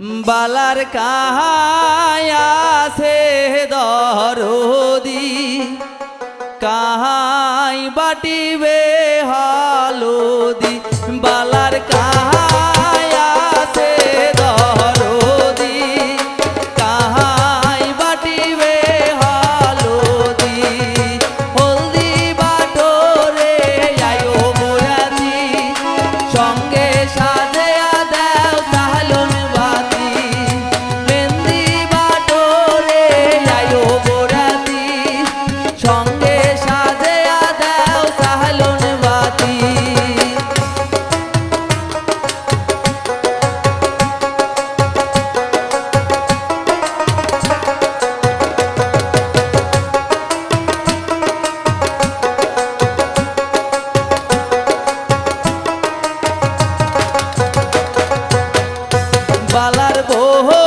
বালার কাহায়াছে দরদি কাহাই বাটিবে বালার বহ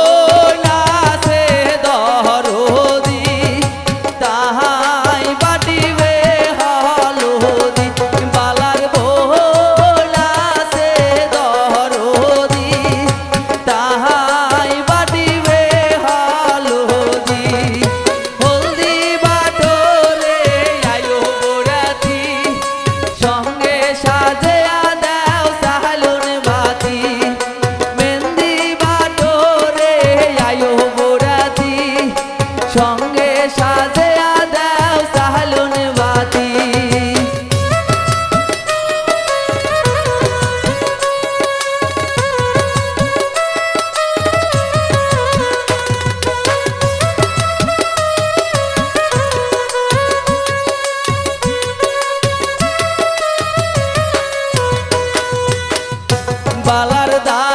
বালার দা